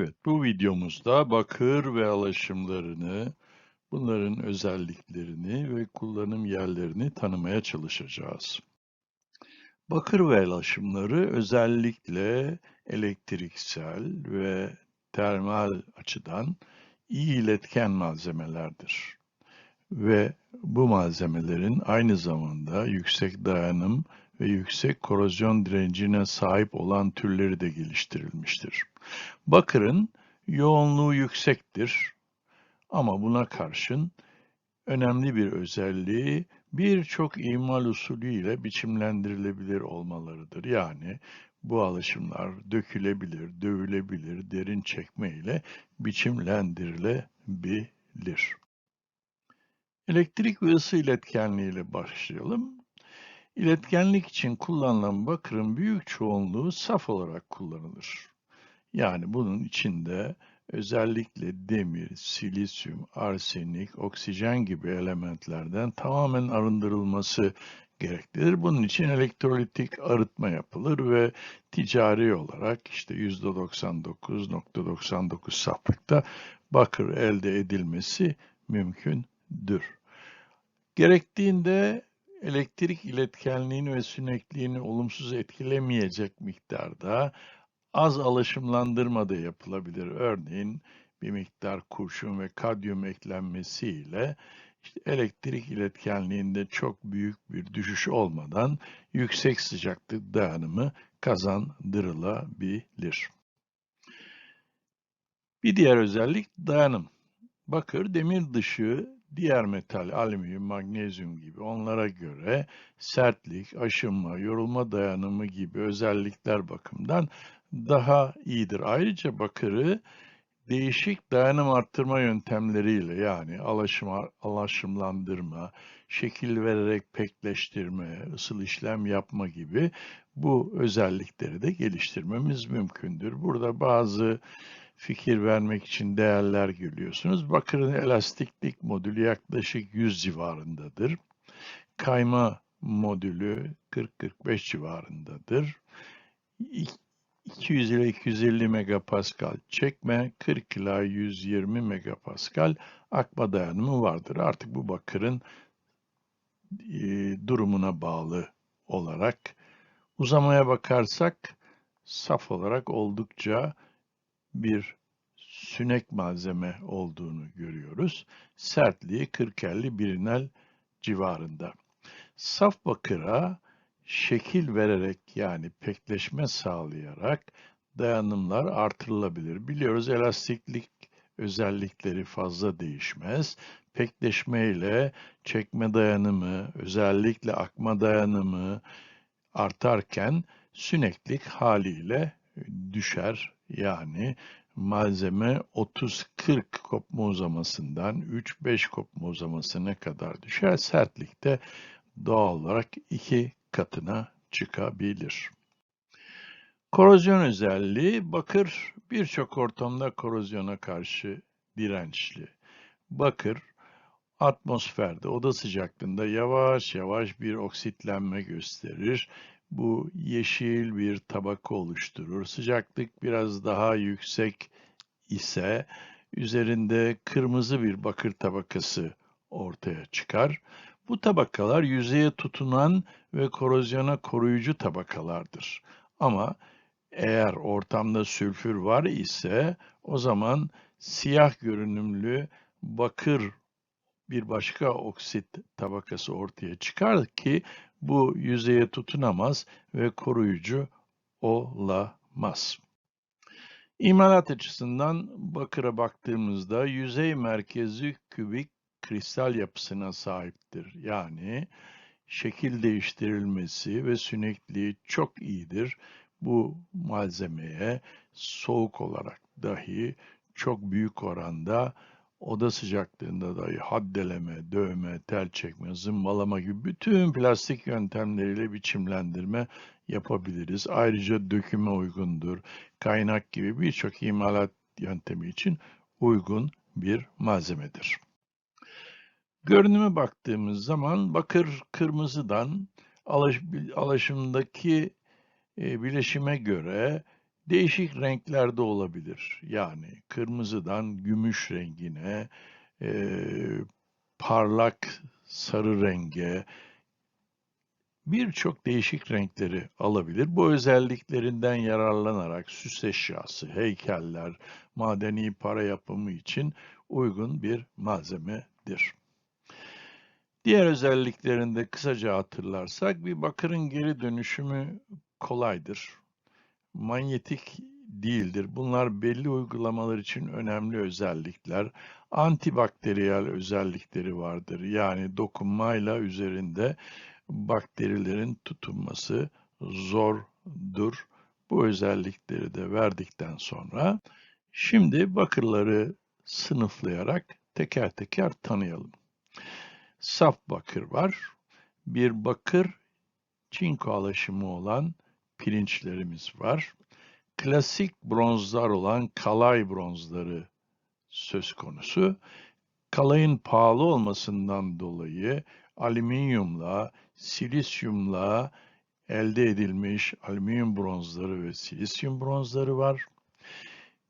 Evet, bu videomuzda bakır ve alaşımlarını, bunların özelliklerini ve kullanım yerlerini tanımaya çalışacağız. Bakır ve alaşımları özellikle elektriksel ve termal açıdan iyi iletken malzemelerdir. Ve bu malzemelerin aynı zamanda yüksek dayanım ve yüksek korozyon direncine sahip olan türleri de geliştirilmiştir. Bakırın yoğunluğu yüksektir ama buna karşın önemli bir özelliği birçok imal usulü ile biçimlendirilebilir olmalarıdır. Yani bu alışımlar dökülebilir, dövülebilir, derin çekme ile biçimlendirilebilir. Elektrik ve ısı iletkenliği ile başlayalım. İletkenlik için kullanılan bakırın büyük çoğunluğu saf olarak kullanılır. Yani bunun içinde özellikle demir, silisyum, arsenik, oksijen gibi elementlerden tamamen arındırılması gereklidir. Bunun için elektrolitik arıtma yapılır ve ticari olarak işte %99.99 saflıkta bakır elde edilmesi mümkündür. Gerektiğinde elektrik iletkenliğini ve sünekliğini olumsuz etkilemeyecek miktarda az alaşımlandırma da yapılabilir. Örneğin bir miktar kurşun ve kadyum eklenmesiyle işte elektrik iletkenliğinde çok büyük bir düşüş olmadan yüksek sıcaklık dayanımı kazandırılabilir. Bir diğer özellik dayanım. Bakır demir dışı diğer metal, alüminyum, magnezyum gibi onlara göre sertlik, aşınma, yorulma dayanımı gibi özellikler bakımından daha iyidir. Ayrıca bakırı değişik dayanım arttırma yöntemleriyle yani alaşım, alaşımlandırma, şekil vererek pekleştirme, ısıl işlem yapma gibi bu özellikleri de geliştirmemiz mümkündür. Burada bazı fikir vermek için değerler görüyorsunuz. Bakırın elastiklik modülü yaklaşık 100 civarındadır. Kayma modülü 40-45 civarındadır. 200 ile 250 megapascal çekme, 40 ila 120 megapascal akma dayanımı vardır. Artık bu bakırın e, durumuna bağlı olarak uzamaya bakarsak saf olarak oldukça bir sünek malzeme olduğunu görüyoruz. Sertliği 40-50 birinel civarında. Saf bakıra şekil vererek yani pekleşme sağlayarak dayanımlar artırılabilir. Biliyoruz elastiklik özellikleri fazla değişmez. Pekleşme ile çekme dayanımı, özellikle akma dayanımı artarken süneklik haliyle düşer. Yani malzeme 30-40 kopma uzamasından 3-5 kopma uzamasına kadar düşer. Sertlik de doğal olarak 2 katına çıkabilir. Korozyon özelliği bakır birçok ortamda korozyona karşı dirençli. Bakır atmosferde oda sıcaklığında yavaş yavaş bir oksitlenme gösterir. Bu yeşil bir tabaka oluşturur. Sıcaklık biraz daha yüksek ise üzerinde kırmızı bir bakır tabakası ortaya çıkar. Bu tabakalar yüzeye tutunan ve korozyona koruyucu tabakalardır. Ama eğer ortamda sülfür var ise o zaman siyah görünümlü bakır bir başka oksit tabakası ortaya çıkar ki bu yüzeye tutunamaz ve koruyucu olamaz. İmalat açısından bakıra baktığımızda yüzey merkezi kübik kristal yapısına sahiptir. Yani şekil değiştirilmesi ve sünekliği çok iyidir. Bu malzemeye soğuk olarak dahi çok büyük oranda oda sıcaklığında dahi haddeleme, dövme, tel çekme, zımbalama gibi bütün plastik yöntemleriyle biçimlendirme yapabiliriz. Ayrıca döküme uygundur. Kaynak gibi birçok imalat yöntemi için uygun bir malzemedir. Görünüme baktığımız zaman bakır kırmızıdan alaş, alaşımdaki e, bileşime göre Değişik renklerde olabilir. Yani kırmızıdan gümüş rengine, eee, parlak sarı renge, birçok değişik renkleri alabilir. Bu özelliklerinden yararlanarak süs eşyası, heykeller, madeni para yapımı için uygun bir malzemedir. Diğer özelliklerinde kısaca hatırlarsak bir bakırın geri dönüşümü kolaydır. Manyetik değildir. Bunlar belli uygulamalar için önemli özellikler. Antibakteriyel özellikleri vardır. Yani dokunmayla üzerinde bakterilerin tutunması zordur. Bu özellikleri de verdikten sonra şimdi bakırları sınıflayarak teker teker tanıyalım. Saf bakır var. Bir bakır çinko alaşımı olan pirinçlerimiz var. Klasik bronzlar olan kalay bronzları söz konusu. Kalayın pahalı olmasından dolayı alüminyumla, silisyumla elde edilmiş alüminyum bronzları ve silisyum bronzları var.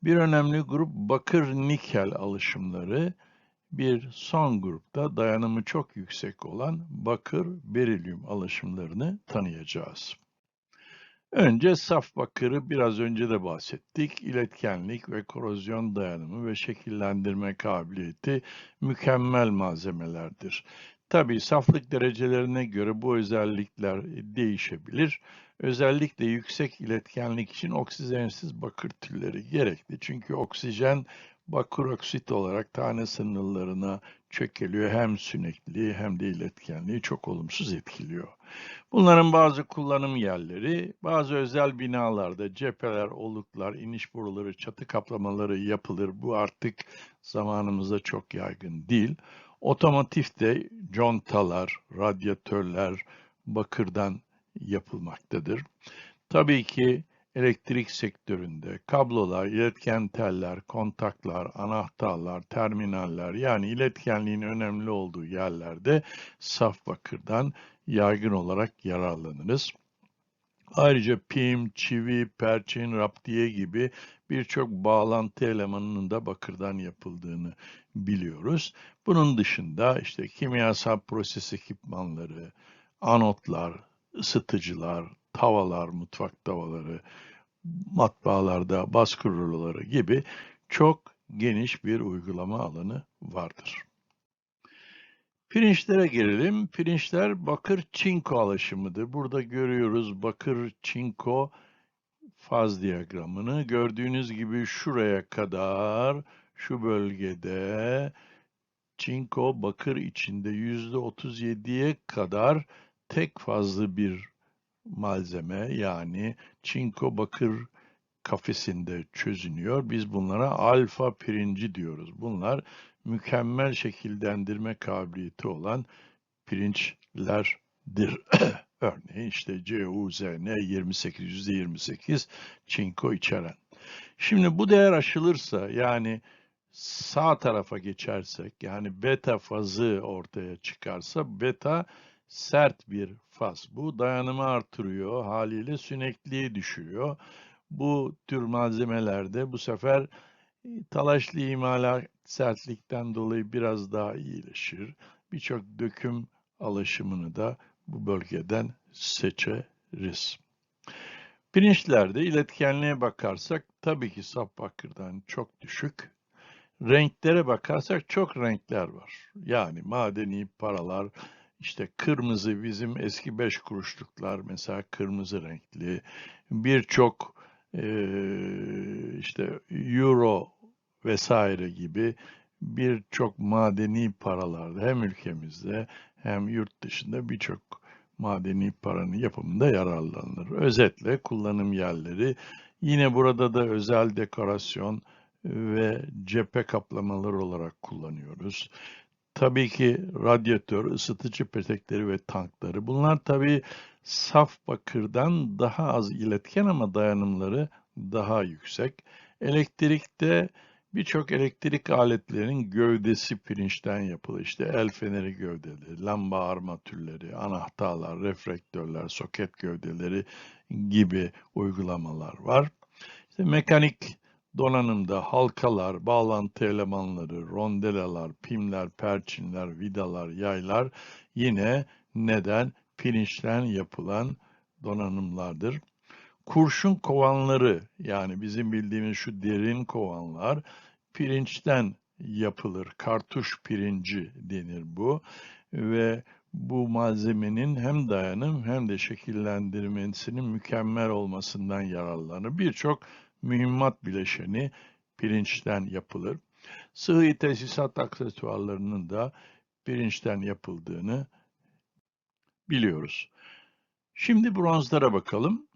Bir önemli grup bakır nikel alışımları, bir son grupta dayanımı çok yüksek olan bakır berilyum alışımlarını tanıyacağız. Önce saf bakırı biraz önce de bahsettik. İletkenlik ve korozyon dayanımı ve şekillendirme kabiliyeti mükemmel malzemelerdir. Tabii saflık derecelerine göre bu özellikler değişebilir. Özellikle yüksek iletkenlik için oksijensiz bakır türleri gerekli. Çünkü oksijen bakır oksit olarak tane sınırlarına çökeliyor. Hem sünekliliği hem de iletkenliği çok olumsuz etkiliyor. Bunların bazı kullanım yerleri, bazı özel binalarda cepheler, oluklar, iniş boruları, çatı kaplamaları yapılır. Bu artık zamanımızda çok yaygın değil. Otomotivde contalar, radyatörler bakırdan yapılmaktadır. Tabii ki elektrik sektöründe kablolar, iletken teller, kontaklar, anahtarlar, terminaller yani iletkenliğin önemli olduğu yerlerde saf bakırdan yaygın olarak yararlanırız. Ayrıca pim, çivi, perçin, raptiye gibi birçok bağlantı elemanının da bakırdan yapıldığını biliyoruz. Bunun dışında işte kimyasal proses ekipmanları, anotlar, ısıtıcılar, tavalar, mutfak tavaları, matbaalarda baskı ruloları gibi çok geniş bir uygulama alanı vardır. Pirinçlere gelelim. Pirinçler bakır çinko alaşımıdır. Burada görüyoruz bakır çinko faz diyagramını. Gördüğünüz gibi şuraya kadar şu bölgede çinko bakır içinde %37'ye kadar tek fazlı bir malzeme yani çinko bakır kafesinde çözünüyor. Biz bunlara alfa pirinci diyoruz. Bunlar mükemmel şekillendirme kabiliyeti olan pirinçlerdir. Örneğin işte CUZN 28, %28 çinko içeren. Şimdi bu değer aşılırsa yani sağ tarafa geçersek yani beta fazı ortaya çıkarsa beta sert bir faz. Bu dayanımı artırıyor, haliyle sünekliği düşürüyor. Bu tür malzemelerde bu sefer e, talaşlı imalat sertlikten dolayı biraz daha iyileşir. Birçok döküm alışımını da bu bölgeden seçeriz. Pirinçlerde iletkenliğe bakarsak tabii ki saf bakırdan çok düşük. Renklere bakarsak çok renkler var. Yani madeni paralar, işte kırmızı bizim eski beş kuruşluklar mesela kırmızı renkli. Birçok e, işte euro vesaire gibi birçok madeni paralarda hem ülkemizde hem yurt dışında birçok madeni paranın yapımında yararlanılır. Özetle kullanım yerleri yine burada da özel dekorasyon ve cephe kaplamaları olarak kullanıyoruz. Tabii ki radyatör, ısıtıcı petekleri ve tankları. Bunlar tabii saf bakırdan daha az iletken ama dayanımları daha yüksek. Elektrikte birçok elektrik aletlerinin gövdesi pirinçten yapılır. İşte el feneri gövdeleri, lamba armatürleri, anahtarlar, reflektörler, soket gövdeleri gibi uygulamalar var. İşte mekanik donanımda halkalar, bağlantı elemanları, rondelalar, pimler, perçinler, vidalar, yaylar yine neden pirinçten yapılan donanımlardır. Kurşun kovanları yani bizim bildiğimiz şu derin kovanlar pirinçten yapılır. Kartuş pirinci denir bu ve bu malzemenin hem dayanım hem de şekillendirmesinin mükemmel olmasından yararlanır. Birçok mühimmat bileşeni pirinçten yapılır. Sıhhi tesisat aksesuarlarının da pirinçten yapıldığını biliyoruz. Şimdi bronzlara bakalım.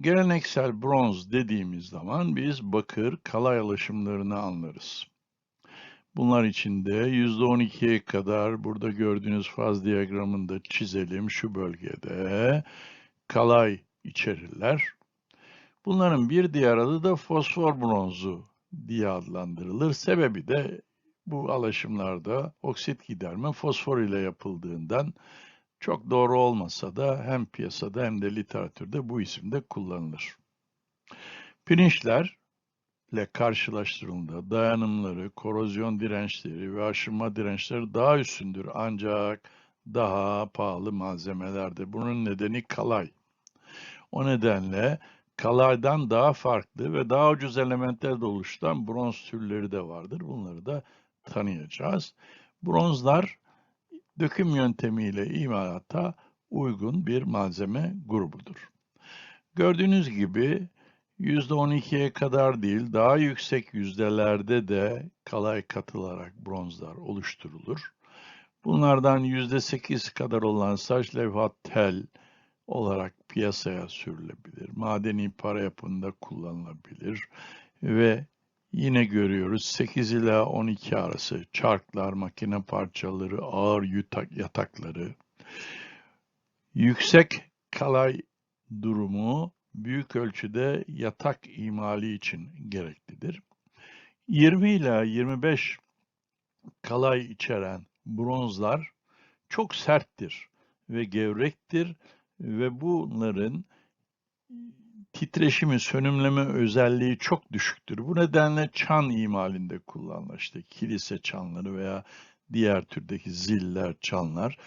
Geleneksel bronz dediğimiz zaman biz bakır, kalay alaşımlarını anlarız. Bunlar içinde %12'ye kadar burada gördüğünüz faz diyagramında çizelim şu bölgede kalay içerirler. Bunların bir diğer adı da fosfor bronzu diye adlandırılır. Sebebi de bu alaşımlarda oksit giderme fosfor ile yapıldığından çok doğru olmasa da hem piyasada hem de literatürde bu isimde kullanılır. Pirinçlerle karşılaştırıldığında dayanımları, korozyon dirençleri ve aşınma dirençleri daha üstündür ancak daha pahalı malzemelerdir. Bunun nedeni kalay. O nedenle kalaydan daha farklı ve daha ucuz elementlerle oluşturan bronz türleri de vardır. Bunları da tanıyacağız. Bronzlar döküm yöntemiyle imalata uygun bir malzeme grubudur. Gördüğünüz gibi %12'ye kadar değil, daha yüksek yüzdelerde de kalay katılarak bronzlar oluşturulur. Bunlardan %8 kadar olan saç levha tel olarak piyasaya sürülebilir. Madeni para yapımında kullanılabilir ve Yine görüyoruz 8 ila 12 arası çarklar, makine parçaları, ağır yutak, yatakları. Yüksek kalay durumu büyük ölçüde yatak imali için gereklidir. 20 ila 25 kalay içeren bronzlar çok serttir ve gevrektir ve bunların titreşimi, sönümleme özelliği çok düşüktür. Bu nedenle çan imalinde kullanılır. İşte kilise çanları veya diğer türdeki ziller, çanlar.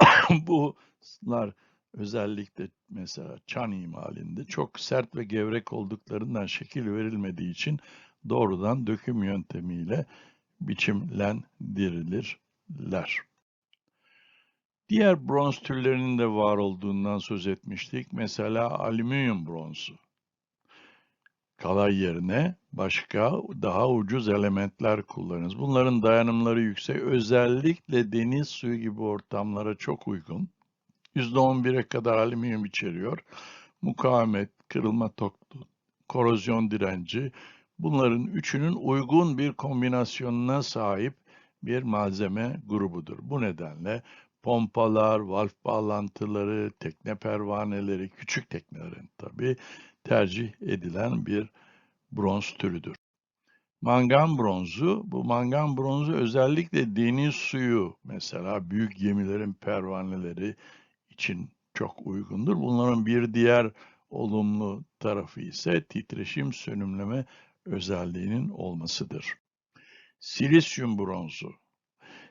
Bunlar özellikle mesela çan imalinde çok sert ve gevrek olduklarından şekil verilmediği için doğrudan döküm yöntemiyle biçimlendirilirler. Diğer bronz türlerinin de var olduğundan söz etmiştik. Mesela alüminyum bronzu. Kalay yerine başka daha ucuz elementler kullanırız. Bunların dayanımları yüksek. Özellikle deniz suyu gibi ortamlara çok uygun. %11'e kadar alüminyum içeriyor. Mukavemet, kırılma toktu, korozyon direnci. Bunların üçünün uygun bir kombinasyonuna sahip bir malzeme grubudur. Bu nedenle pompalar, valf bağlantıları, tekne pervaneleri, küçük teknelerin tabi tercih edilen bir bronz türüdür. Mangan bronzu, bu mangan bronzu özellikle deniz suyu mesela büyük gemilerin pervaneleri için çok uygundur. Bunların bir diğer olumlu tarafı ise titreşim sönümleme özelliğinin olmasıdır. Silisyum bronzu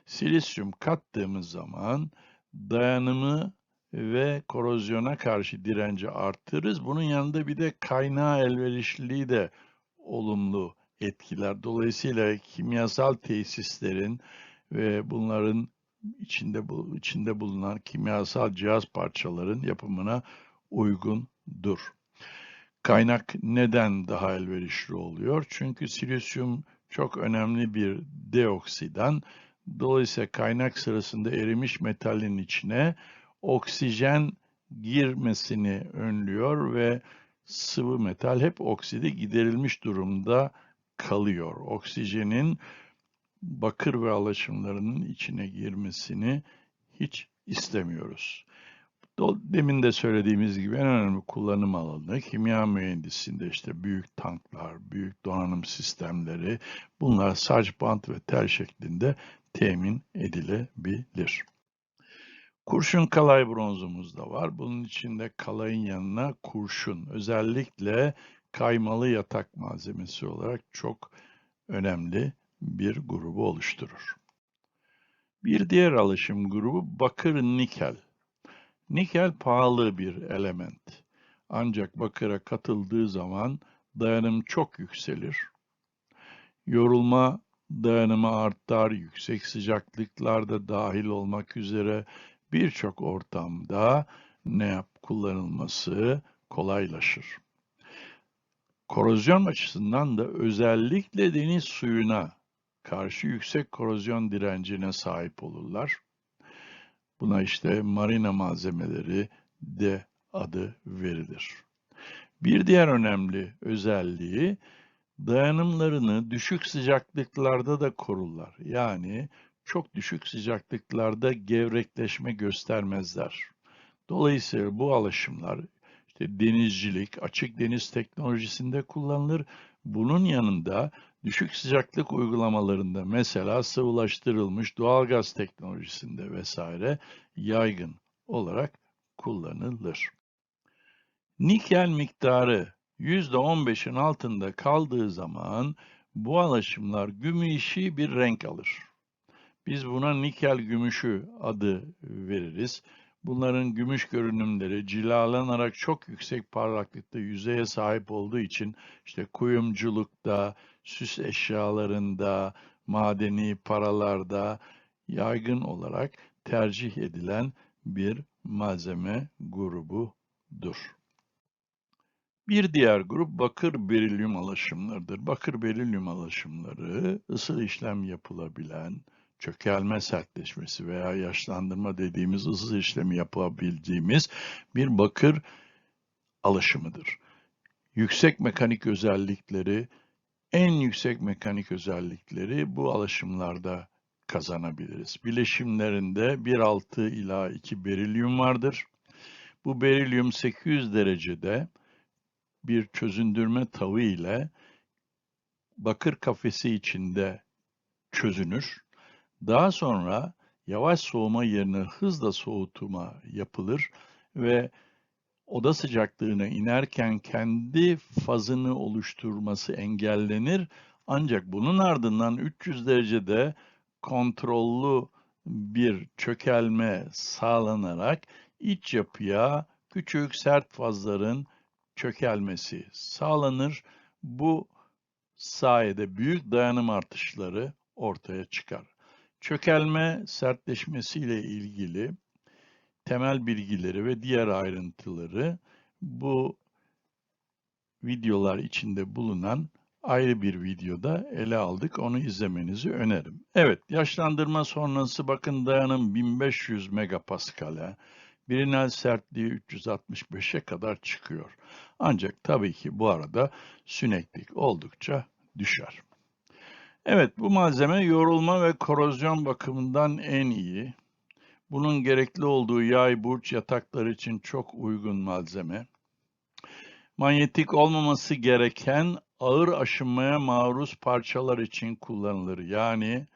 Silisyum kattığımız zaman dayanımı ve korozyona karşı direnci arttırırız. Bunun yanında bir de kaynağı elverişliliği de olumlu etkiler. Dolayısıyla kimyasal tesislerin ve bunların içinde içinde bulunan kimyasal cihaz parçaların yapımına uygundur. Kaynak neden daha elverişli oluyor? Çünkü silisyum çok önemli bir deoksidan Dolayısıyla kaynak sırasında erimiş metalin içine oksijen girmesini önlüyor ve sıvı metal hep oksidi giderilmiş durumda kalıyor. Oksijenin bakır ve alaşımlarının içine girmesini hiç istemiyoruz. Demin de söylediğimiz gibi en önemli kullanım alanı kimya mühendisliğinde işte büyük tanklar, büyük donanım sistemleri bunlar saç bant ve tel şeklinde temin edilebilir. Kurşun kalay bronzumuz da var. Bunun içinde kalayın yanına kurşun, özellikle kaymalı yatak malzemesi olarak çok önemli bir grubu oluşturur. Bir diğer alışım grubu bakır nikel. Nikel pahalı bir element. Ancak bakıra katıldığı zaman dayanım çok yükselir. Yorulma dayanımı artar, yüksek sıcaklıklarda dahil olmak üzere birçok ortamda ne yap kullanılması kolaylaşır. Korozyon açısından da özellikle deniz suyuna karşı yüksek korozyon direncine sahip olurlar. Buna işte marina malzemeleri de adı verilir. Bir diğer önemli özelliği dayanımlarını düşük sıcaklıklarda da korurlar. Yani çok düşük sıcaklıklarda gevrekleşme göstermezler. Dolayısıyla bu alışımlar işte denizcilik, açık deniz teknolojisinde kullanılır. Bunun yanında düşük sıcaklık uygulamalarında mesela sıvılaştırılmış doğalgaz teknolojisinde vesaire yaygın olarak kullanılır. Nikel miktarı %15'in altında kaldığı zaman bu alaşımlar gümüşi bir renk alır. Biz buna nikel gümüşü adı veririz. Bunların gümüş görünümleri cilalanarak çok yüksek parlaklıkta yüzeye sahip olduğu için işte kuyumculukta, süs eşyalarında, madeni paralarda yaygın olarak tercih edilen bir malzeme grubudur. Bir diğer grup bakır berilyum alaşımlarıdır. Bakır berilyum alaşımları ısı işlem yapılabilen, çökelme sertleşmesi veya yaşlandırma dediğimiz ısı işlemi yapabildiğimiz bir bakır alaşımıdır. Yüksek mekanik özellikleri, en yüksek mekanik özellikleri bu alaşımlarda kazanabiliriz. Bileşimlerinde 1.6 ila 2 berilyum vardır. Bu berilyum 800 derecede bir çözündürme tavı ile bakır kafesi içinde çözünür. Daha sonra yavaş soğuma yerine hızla soğutma yapılır ve oda sıcaklığına inerken kendi fazını oluşturması engellenir. Ancak bunun ardından 300 derecede kontrollü bir çökelme sağlanarak iç yapıya küçük sert fazların çökelmesi sağlanır. Bu sayede büyük dayanım artışları ortaya çıkar. Çökelme sertleşmesiyle ilgili temel bilgileri ve diğer ayrıntıları bu videolar içinde bulunan ayrı bir videoda ele aldık. Onu izlemenizi öneririm. Evet, yaşlandırma sonrası bakın dayanım 1500 megapaskale, birinel sertliği 365'e kadar çıkıyor. Ancak tabii ki bu arada süneklik oldukça düşer. Evet, bu malzeme yorulma ve korozyon bakımından en iyi. Bunun gerekli olduğu yay burç yatakları için çok uygun malzeme. Manyetik olmaması gereken ağır aşınmaya maruz parçalar için kullanılır. Yani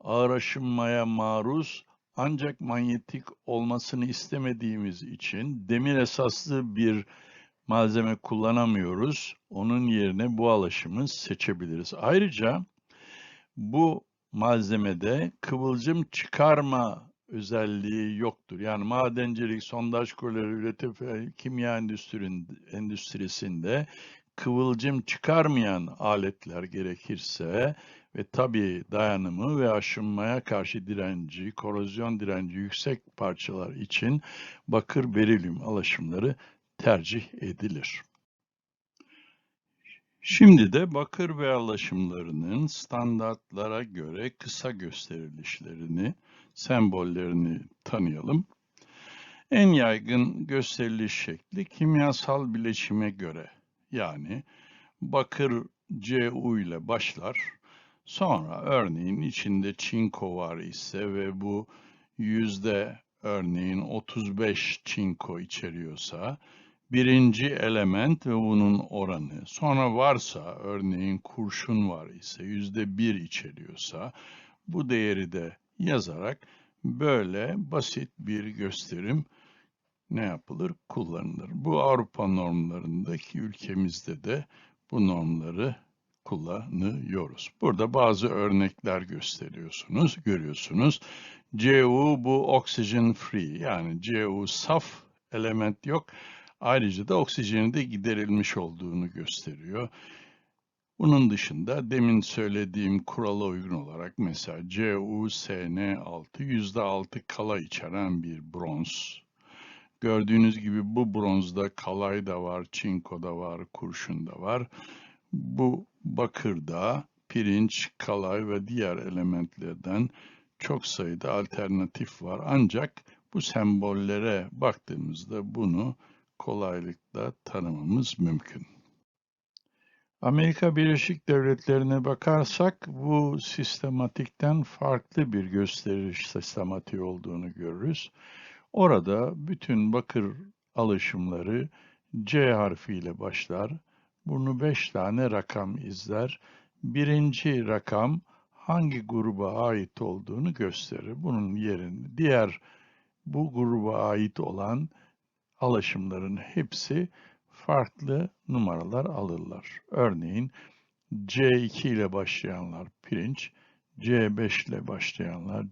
ağır aşınmaya maruz ancak manyetik olmasını istemediğimiz için demir esaslı bir malzeme kullanamıyoruz. Onun yerine bu alaşımı seçebiliriz. Ayrıca bu malzemede kıvılcım çıkarma özelliği yoktur. Yani madencilik, sondaj kuleleri üretim kimya endüstrisinde kıvılcım çıkarmayan aletler gerekirse ve tabii dayanımı ve aşınmaya karşı direnci, korozyon direnci yüksek parçalar için bakır berilyum alaşımları tercih edilir. Şimdi de bakır ve alaşımlarının standartlara göre kısa gösterilişlerini, sembollerini tanıyalım. En yaygın gösteriliş şekli kimyasal bileşime göre yani bakır Cu ile başlar. Sonra örneğin içinde çinko var ise ve bu yüzde örneğin 35 çinko içeriyorsa birinci element ve bunun oranı. Sonra varsa örneğin kurşun var ise yüzde bir içeriyorsa bu değeri de yazarak böyle basit bir gösterim ne yapılır? Kullanılır. Bu Avrupa normlarındaki ülkemizde de bu normları kullanıyoruz. Burada bazı örnekler gösteriyorsunuz, görüyorsunuz. Cu bu oxygen free yani Cu saf element yok. Ayrıca da oksijenin de giderilmiş olduğunu gösteriyor. Bunun dışında demin söylediğim kurala uygun olarak mesela CuSN6 %6 kala içeren bir bronz. Gördüğünüz gibi bu bronzda kalay da var, çinko da var, kurşun da var. Bu bakırda pirinç, kalay ve diğer elementlerden çok sayıda alternatif var. Ancak bu sembollere baktığımızda bunu kolaylıkla tanımamız mümkün. Amerika Birleşik Devletleri'ne bakarsak bu sistematikten farklı bir gösteriş sistematiği olduğunu görürüz. Orada bütün bakır alışımları C harfiyle başlar. Bunu beş tane rakam izler. Birinci rakam hangi gruba ait olduğunu gösterir. Bunun yerini diğer bu gruba ait olan alışımların hepsi farklı numaralar alırlar. Örneğin C2 ile başlayanlar pirinç, C5 ile başlayanlar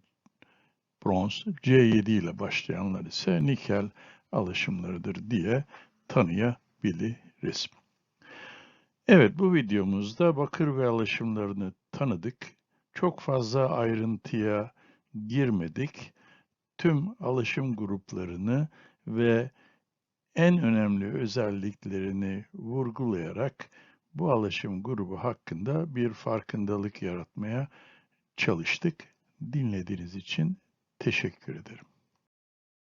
bronz, C7 ile başlayanlar ise nikel alışımlarıdır diye tanıyabiliriz. Evet bu videomuzda bakır ve alışımlarını tanıdık. Çok fazla ayrıntıya girmedik. Tüm alışım gruplarını ve en önemli özelliklerini vurgulayarak bu alışım grubu hakkında bir farkındalık yaratmaya çalıştık. Dinlediğiniz için teşekkür ederim.